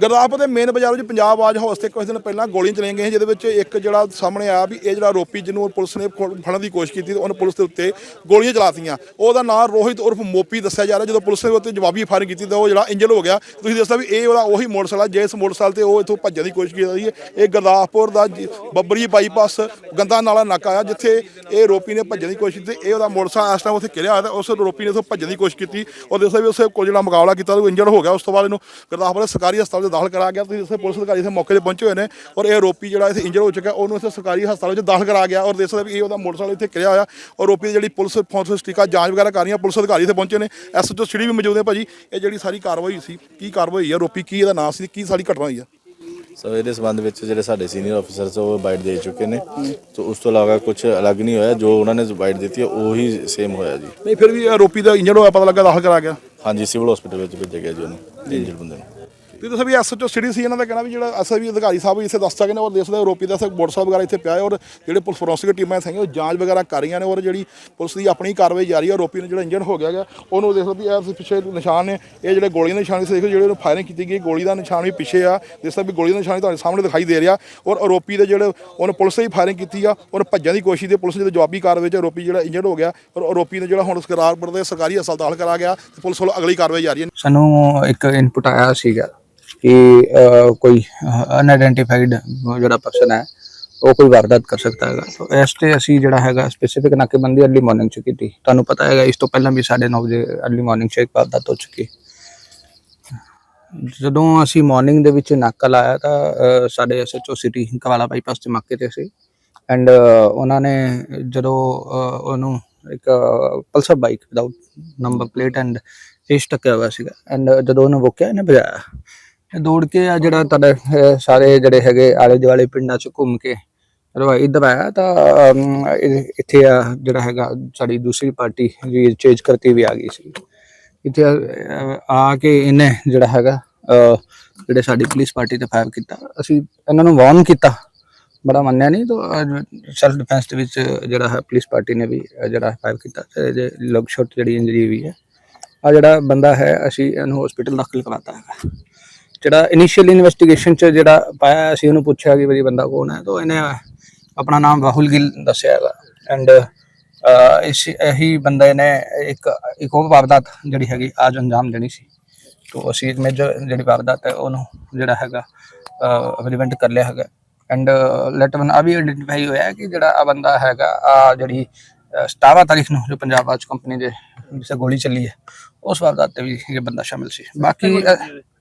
ਗੁਰਦਾਸਪੁਰ ਦੇ ਮੇਨ ਬਾਜ਼ਾਰ ਵਿੱਚ ਪੰਜਾਬ ਆਜ ਹਾਊਸ ਤੇ ਕੁਝ ਦਿਨ ਪਹਿਲਾਂ ਗੋਲੀਆਂ ਚਲਾਈਆਂ ਗਈਆਂ ਜਿਹਦੇ ਵਿੱਚ ਇੱਕ ਜਿਹੜਾ ਸਾਹਮਣੇ ਆਇਆ ਵੀ ਇਹ ਜਿਹੜਾ ਆਰੋਪੀ ਜਿਹਨੂੰ ਪੁਲਿਸ ਨੇ ਫੜ- ਫੜਨ ਦੀ ਕੋਸ਼ਿਸ਼ ਕੀਤੀ ਤੇ ਉਹਨੂੰ ਪੁਲਿਸ ਦੇ ਉੱਤੇ ਗੋਲੀਆਂ ਚਲਾਤੀਆਂ। ਉਹਦਾ ਨਾਮ ਰੋਹਿਤ ਉਰਫ ਮੋਪੀ ਦੱਸਿਆ ਜਾ ਰਿਹਾ, ਜਦੋਂ ਪੁਲਿਸ ਨੇ ਉਹਤੇ ਜਵਾਬੀ ਫਾਇਰਿੰਗ ਕੀਤੀ ਤਾਂ ਉਹ ਜਿਹੜਾ ਇੰਜਲ ਹੋ ਗਿਆ। ਤੁਸੀਂ ਦੱਸਦਾ ਵੀ ਇਹ ਉਹਦਾ ਉਹੀ ਮੋਟਰਸਾਈਕਲ ਆ, ਜਿਸ ਮੋਟਰਸਾਈਕਲ ਤੇ ਉਹ ਇੱਥੋਂ ਭੱਜਣ ਦੀ ਕੋਸ਼ਿਸ਼ ਕੀਤੀ ਸੀ ਇਹ ਗੁਰਦਾਸਪੁਰ ਦਾ ਜੀ- ਬੱਬਰੀ ਬਾਈਪਾਸ ਗੰਦਾ ਨਾਲਾ ਨਾਕਾ ਆ, ਜਿੱਥੇ ਇਹ ਰੋਪੀ ਨੇ ਭੱਜਣ ਦੀ ਕੋਸ਼ਿਸ਼ ਕੀਤੀ ਇਹ ਉਹਦਾ ਮੋਟਰਸਾਈਕਲ ਇਸ ਟਾਈਮ ਉੱਥੇ ਘਿਰਿਆ ਹੋਇਆ ਤੇ ਉਸ ਰੋਪੀ ਨੇ ਉੱਥੋਂ ਭੱਜਣ ਦੀ ਕੋਸ਼ਿਸ਼ ਕੀਤੀ। ਔਰ ਦੱਸਦਾ ਵੀ ਉਸੇ ਕੋਲ ਜਿਹੜਾ ਮੁਕਾਬਲਾ ਕੀਤਾ, ਉਹ ਇੰਜਰਡ ਹੋ ਗਿਆ। ਉਸ ਤੋਂ ਬਾਅਦ ਇਹਨੂੰ ਗੁਰਦਾਸਪੁਰ ਦੇ ਸਰਕਾਰੀ ਹਸਪਤਾਲ 'ਚ ਦਾਖਲ ਕਰਾਇਆ ਗਿਆ ਤੁਸੀਂ ਦੱਸਿਆ ਪੁਲਿਸ ਅਧਿਕਾਰੀ ਇੱਥੇ ਮੌਕੇ ਤੇ ਪਹੁੰਚੇ ਹੋਏ ਨੇ ਔਰ ਇਹ ਆਰੋਪੀ ਜਿਹੜਾ ਇੱਥੇ ਇੰਜਰ ਹੋ ਚੁੱਕਾ ਉਹਨੂੰ ਇੱਥੇ ਸਰਕਾਰੀ ਹਸਪਤਾਲ ਵਿੱਚ ਦਾਖਲ ਕਰਾਇਆ ਗਿਆ ਔਰ ਦੱਸਦਾ ਵੀ ਇਹ ਉਹਦਾ ਮੋਟਰਸਾਈਕਲ ਇੱਥੇ ਘਿਰਿਆ ਹੋਇਆ ਔਰ ਆਰੋਪੀ ਦੀ ਜਿਹੜੀ ਪੁਲਿਸ ਫੋਰਸ ਟੀਕਾ ਜਾਂਚ ਵਗੈਰਾ ਕਰ ਰਹੀਆਂ ਪੁਲਿਸ ਅਧਿਕਾਰੀ ਇੱਥੇ ਪਹੁੰਚੇ ਨੇ ਐਸਐਚਓ ਸਿਟੀ ਵੀ ਮੌਜੂਦ ਹੈ ਭਾਜੀ ਇਹ ਜਿਹੜੀ ਸਾਰੀ ਕਾਰਵਾਈ ਸੀ ਕੀ ਕਾਰਵਾਈ ਹੋਈ ਆ ਆਰੋਪੀ ਕੀ ਇਹਦਾ ਨਾਮ ਸੀ ਕੀ ਸਾਰੀ ਘਟਨਾ ਹੋਈ ਆ ਸੋ ਇਹਦੇ ਸੰਬੰਧ ਵਿੱਚ ਜਿਹੜੇ ਸਾਡੇ ਸੀਨੀਅਰ ਅਫਸਰਸ ਉਹ ਬਾਈਟ ਦੇ ਚੁੱਕੇ ਨੇ। ਸੋ ਉਸ ਤੋਂ ਇਲਾਵਾ ਕੁਝ ਅਲੱਗ ਨਹੀਂ ਹੋਇਆ ਜੋ ਉਹਨਾਂ ਨੇ ਬਾਈਟ ਦਿੱਤੀ ਹੈ ਉਹੀ ਸੇਮ ਹੋਇਆ ਜੀ। ਨਹੀਂ ਫਿਰ ਵੀ ਆਰੋਪੀ ਦਾ ਇੰਜਰ ਹੋਇਆ ਪਤਾ ਲੱਗਾ ਦਾਖਲ ਕਰਾ ਗਿਆ। ਹਾਂਜੀ ਸਿਵਲ ਹਸਪੀਟਲ ਵਿੱਚ ਭੇਜਿਆ ਗਿਆ ਜੀ ਉਹਨੂੰ ਇੰਜਰ ਬੰਦੇ ਨੂੰ। ਤੁਸੀਂ ਦੱਸਿਆ ਵੀ ਐਸਐਚਓ ਸਿਟੀ ਸੀ, ਇਹਨਾਂ ਦਾ ਕਹਿਣਾ ਵੀ ਜਿਹੜਾ ਅਸਲ ਵੀ ਅਧਿਕਾਰੀ ਸਾਹਿਬ ਇੱਥੇ ਦੱਸ ਸਕਦੇ ਨੇ ਔਰ ਦੇਸ਼ ਦੇ ਆਰੋਪੀ ਦਾ ਸੇ ਮੋਟਰਸਾਈਕਲ ਵਗੈਰਾ ਇੱਥੇ ਪਿਆ ਹੈ ਔਰ ਜਿਹੜੇ ਪੁਲਿਸ ਫੋਰੈਂਸਿਕ ਟੀਮਾਂ ਇੱਥੇ ਉਹ ਜਾਂਚ ਵਗੈਰਾ ਕਰ ਰਹੀਆਂ ਨੇ ਔਰ ਜਿਹੜੀ ਪੁਲਿਸ ਦੀ ਆਪਣੀ ਕਾਰਵਾਈ ਜਾਰੀ ਹੈ, ਆਰੋਪੀ ਨੂੰ ਜਿਹੜਾ ਇੰਜਨ ਹੋ ਗਿਆ ਗਾ ਉਹਨੂੰ ਦੇਖ ਲਓ ਵੀ ਇਹ ਪਿੱਛੇ ਨਿਸ਼ਾਨ ਨੇ, ਇਹ ਜਿਹੜੇ ਗੋਲੀ ਦੇ ਨਿਸ਼ਾਨ ਸੀ ਦੇਖੋ ਜਿਹੜੇ ਉਹਨੂੰ ਫਾਇਰਿੰਗ ਕੀਤੀ ਗਈ, ਗੋਲੀ ਦਾ ਨਿਸ਼ਾਨ ਵੀ ਪਿੱਛੇ ਆ ਜਿਸ ਤਰ੍ਹਾਂ ਵੀ ਗੋਲੀ ਦਾ ਨਿਸ਼ਾਨ ਤੁਹਾਡੇ ਸਾਹਮਣੇ ਦਿਖਾਈ ਦੇ ਰਿਹਾ ਔਰ ਆਰੋਪੀ ਦੇ ਜਿਹੜੇ ਉਹਨੇ ਪੁਲਿਸ ਨੇ ਹੀ ਫਾਇਰਿੰਗ ਕੀਤੀ ਆ ਔਰ ਭੱਜਣ ਦੀ ਕੋਸ਼ਿਸ਼ ਦੀ ਪੁਲਿਸ ਨੇ ਜਦੋਂ ਜਵਾਬੀ ਕਾਰਵਾਈ ਚ ਆਰੋਪੀ ਜਿਹੜਾ ਇੰਜਰਡ ਹੋ ਗਿਆ, ਔਰ ਆਰੋਪੀ ਨੇ ਜਿਹੜਾ ਹੁਣ ਸਕਰਾਰਪੁਰ ਦੇ ਸਰਕਾਰੀ ਹਸਪਤਾਲ ਕਰਾ ਗਿਆ, ਤੇ ਪੁਲਿਸ ਵੱਲੋਂ ਅਗਲੀ ਕਾਰਵਾਈ ਜਾਰੀ ਹੈ। ਸਾਨੂੰ ਇੱਕ ਇਨਪੁਟ ਆਇਆ ਸੀਗਾ ਕਿ ਕੋਈ ਅਨਆਇਡੈਂਟੀਫਾਈਡ ਜਿਹੜਾ ਪਰਸਨ ਹੈ ਉਹ ਕੋਈ ਵਾਰਦਾਤ ਕਰ ਸਕਦਾ ਹੈਗਾ। ਤਾਂ ਇਸ ਤੇ ਅਸੀਂ ਜਿਹੜਾ ਹੈਗਾ ਸਪੈਸੀਫਿਕ ਨਾਕੇਬੰਦੀ ਅਰਲੀ ਮਾਰਨਿੰਗ ਚ ਕੀਤੀ। ਤੁਹਾਨੂੰ ਪਤਾ ਹੈਗਾ ਇਸ ਤੋਂ ਪਹਿਲਾਂ ਵੀ 9:30 ਵਜੇ ਅਰਲੀ ਮਾਰਨਿੰਗ ਚ ਇੱਕ ਵਾਰਦਾਤ ਹੋ ਚੁੱਕੀ ਜਦੋਂ ਅਸੀਂ ਮਾਰਨਿੰਗ ਦੇ ਵਿੱਚ ਨਾਕਾ ਲਾਇਆ ਤਾਂ ਅਹ, ਸਾਡੇ ਐਸਐਚਓ ਸਿਟੀ ਕਵਾਲਾ ਬਾਈਪਾਸ ਤੇ ਮੱਕੇ ਤੇ ਸੀ। ਐਂਡ ਉਹਨਾਂ ਨੇ ਜਦੋਂ ਉਹਨੂੰ ਇੱਕ Pulsar bike without number plate and ਏਸ਼ ਟੱਕਿਆ ਹੋਇਆ ਸੀਗਾ। ਐਂਡ ਜਦੋਂ ਉਹਨੂੰ ਰੋਕਿਆ ਇਹਨੇ ਭਜਾਇਆ। ਦੌੜ ਕੇ ਆ ਜਿਹੜਾ ਤੁਹਾਡੇ ਸਾਰੇ ਜਿਹੜੇ ਹੈਗੇ ਆਲੇ ਦੁਆਲੇ ਪਿੰਡਾਂ ਚ ਘੁੰਮ ਕੇ ਜਦੋਂ ਇੱਧਰ ਆਇਆ ਤਾਂ ਇੱਥੇ ਆ ਜਿਹੜਾ ਹੈਗਾ, ਸਾਡੀ ਦੂਸਰੀ ਪਾਰਟੀ ਜੀ ਚੇਂਜ ਕਰਤੀ ਵੀ ਆ ਗਈ ਸੀ। ਇੱਥੇ ਆ ਕੇ ਇਹਨੇ ਜਿਹੜਾ ਹੈਗਾ ਜਿਹੜੇ ਸਾਡੀ ਪੁਲਿਸ ਪਾਰਟੀ ਤੇ ਫਾਇਰ ਕੀਤਾ। ਅਸੀਂ ਇਹਨਾਂ ਨੂੰ ਵਾਰਨ ਕੀਤਾ। ਬੜਾ ਮੰਨਿਆ ਨਹੀਂ ਤਾਂ ਸੈਲਫ ਡਿਫੈਂਸ ਦੇ ਵਿੱਚ ਜਿਹੜਾ ਹੈ, ਪੁਲਿਸ ਪਾਰਟੀ ਨੇ ਵੀ ਜਿਹੜਾ ਫਾਇਰ ਕੀਤਾ। ਤੇ ਜੇ ਲਗ ਸ਼ਾਟ ਜਿਹੜੀ ਇੰਜਰੀ ਵੀ ਹੈ। ਆ ਜਿਹੜਾ ਬੰਦਾ ਹੈ, ਅਸੀਂ ਇਹਨੂੰ ਹਸਪੀਟਲ ਦਾਖਲ ਕਰਾਤਾ ਹੈਗਾ। ਜਿਹੜਾ ਇਨੀਸ਼ੀਅਲ ਇਨਵੈਸਟੀਗੇਸ਼ਨ ਚ ਜਿਹੜਾ ਪਾਇਆ ਅਸੀਂ ਉਹਨੂੰ ਪੁੱਛਿਆ ਕਿ ਵੀ ਬੰਦਾ ਕੌਣ ਹੈ ਤਾਂ ਇਹਨੇ ਆਪਣਾ ਨਾਮ ਰਾਹੁਲ ਗਿੱਲ ਦੱਸਿਆ ਹੈਗਾ। ਐਂਡ ਇਸ ਇਹੀ ਬੰਦੇ ਨੇ ਇੱਕ ਇੱਕ ਹੋਰ ਵਾਰਦਾਤ ਜਿਹੜੀ ਹੈਗੀ ਅੱਜ ਅੰਜਾਮ ਦੇਣੀ ਸੀ। ਤੋਂ ਅਸੀਂ ਇੱਕ ਮੇਜਰ ਜਿਹੜੀ ਵਾਰਦਾਤ ਹੈ ਉਹਨੂੰ ਜਿਹੜਾ ਹੈਗਾ ਰਿਵੈਂਟ ਕਰ ਲਿਆ ਹੈਗਾ। ਐਂਡ ਲੈਟ ਵਨ ਆ ਵੀ ਆਇਡੈਂਟੀਫਾਈ ਹੋਇਆ ਕਿ ਜਿਹੜਾ ਆ ਬੰਦਾ ਹੈਗਾ ਆ ਜਿਹੜੀ ਅਹ, 17 ਤਾਰੀਖ ਨੂੰ ਜੋ ਪੰਜਾਬ ਆਜ ਕੰਪਨੀ ਦੇ ਜਿਸੇ ਗੋਲੀ ਚੱਲੀ ਹੈ ਉਸ ਵਾਰਦਾਤ ਤੇ ਵੀ ਇਹ ਬੰਦਾ ਸ਼ਾਮਿਲ ਸੀ। ਬਾਕੀ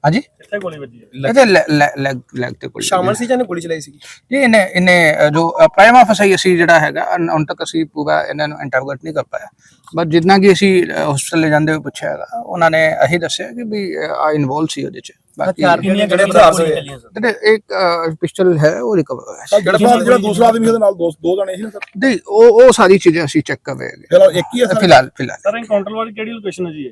ਹਾਂਜੀ? ਕਿੱਥੇ ਗੋਲੀ ਵੱਜੀ ਹੈ ਇਹਦੇ ਲੈਗ ਲੈਗ ਤੇ ਗੋਲੀ ਸ਼ਾਮਲ ਸੀ ਜਾਂ ਇਹਨੇ ਗੋਲੀ ਚਲਾਈ ਸੀ ਜੀ ਇਹਨੇ ਇਹਨੇ ਜੋ ਪ੍ਰਾਈਮਾ ਫਸਾਈ ਅਸੀਂ ਜਿਹੜਾ ਹੈਗਾ ਹੁਣ ਤੱਕ ਅਸੀਂ ਪੂਰਾ ਇਹਨਾਂ ਨੂੰ ਇੰਟਰੋਗੇਟ ਨਹੀਂ ਕਰ ਪਾਇਆ। ਬਟ ਜਿੰਨਾ ਕਿ ਅਸੀਂ ਹਸਪੀਟਲ ਲੈ ਜਾਂਦੇ ਹੋਏ ਪੁੱਛਿਆ ਹੈਗਾ ਉਹਨਾਂ ਨੇ ਇਹੀ ਦੱਸਿਆ ਕਿ ਵੀ ਆ ਇਨਵੋਲਵ ਸੀ ਉਹਦੇ ਚ। ਬਾਕੀ ਜਿਹੜੇ ਬਰਾਸ ਹੋਏ ਜਿਹੜੇ ਇੱਕ ਪਿਸਟਲ ਹੈ ਉਹ ਰਿਕਵਰ ਹੋਇਆ ਸੀ। ਜਿਹੜਾ ਜਿਹੜਾ ਦੂਸਰਾ ਆਦਮੀ ਉਹਦੇ ਨਾਲ ਦੋ ਦੋ ਜਣੇ ਸੀ ਨਾ ਸਰ? ਨਹੀਂ ਉਹ ਉਹ ਸਾਰੀ ਚੀਜ਼ਾਂ ਅਸੀਂ ਚੈੱਕ ਕਰ ਰਹੇ ਹੈਗੇ। ਚਲੋ ਇੱਕ ਹੀ ਹੈ ਸਰ? ਫਿਲਹਾਲ ਫਿਲਹਾਲ। ਸਰ ਐਨਕਾਊਂਟਰ ਵਾਲੀ ਕਿਹੜੀ ਲੋਕੇਸ਼ਨ ਹੈ ਜੀ ਇਹ?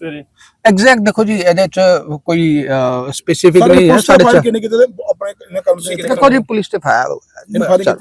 ਸਵੇਰੇ ਐਗਜ਼ੈਕਟ ਦੇਖੋ ਜੀ ਇਹਦੇ ਚ ਕੋਈ ਸਪੈਸੀਫਿਕ ਨਹੀਂ ਹੈ ਸਾਡੇ ਸਾਡੇ ਚ ਕਿੰਨੇ ਕਿਤੇ ਆਪਣੇ ਕੰਮ ਦੇ ਦੇਖੋ ਜੀ ਪੁਲਿਸ ਤੇ ਫਾਇਰ